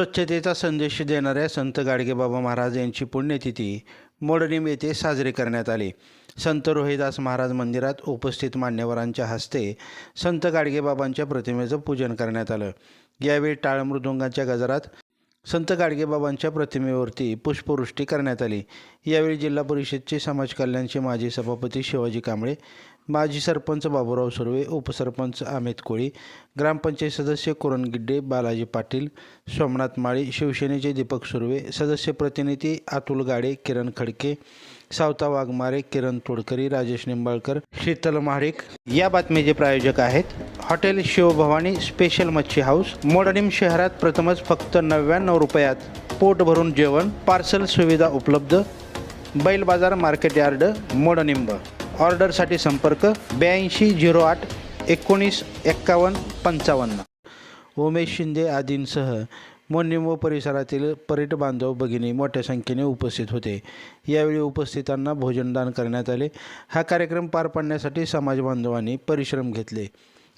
स्वच्छतेचा संदेश देणाऱ्या संत गाडगेबाबा महाराज यांची पुण्यतिथी मोडणीम येथे साजरी करण्यात आली. संत रोहिदास महाराज मंदिरात उपस्थित मान्यवरांच्या हस्ते संत गाडगेबाबांच्या प्रतिमेचं पूजन करण्यात आलं. यावेळी टाळ मृदुंगाच्या गजरात संत गाडगेबाबांच्या प्रतिमेवरती पुष्पवृष्टी करण्यात आली. यावेळी जिल्हा परिषदचे समाज कल्याणचे माजी सभापती शिवाजी कांबळे माजी सरपंच बाबूराव सुर्वे उपसरपंच अमित कोळी ग्रामपंचायत सदस्य कुरण गिड्डे बालाजी पाटील सोमनाथ माळी शिवसेनेचे दीपक सुर्वे सदस्य प्रतिनिधी अतुल गाडे किरण खडके सावता वाघमारे किरण तोडकरी राजेश निंबाळकर शीतल महाडिक. या बातमीचे प्रायोजक आहेत hotel Shivbhavani special Machhi house Modnimb शहरात प्रथमच फक्त नव्याण्णव रुपयात. पोट भरून जेवण पार्सल सुविधा उपलब्ध. बैल बाजार मार्केट यार्ड मोडनिंब ऑर्डरसाठी संपर्क ब्याऐंशी झिरो आठ एकोणीस एक्कावन्न पंचावन्न. उमेश शिंदे आदींसह मोडनिंब व परिसरातील पर्यट बांधव भगिनी मोठ्या संख्येने उपस्थित होते. यावेळी उपस्थितांना भोजनदान करण्यात आले. हा कार्यक्रम पार पाडण्यासाठी समाजबांधवांनी परिश्रम घेतले.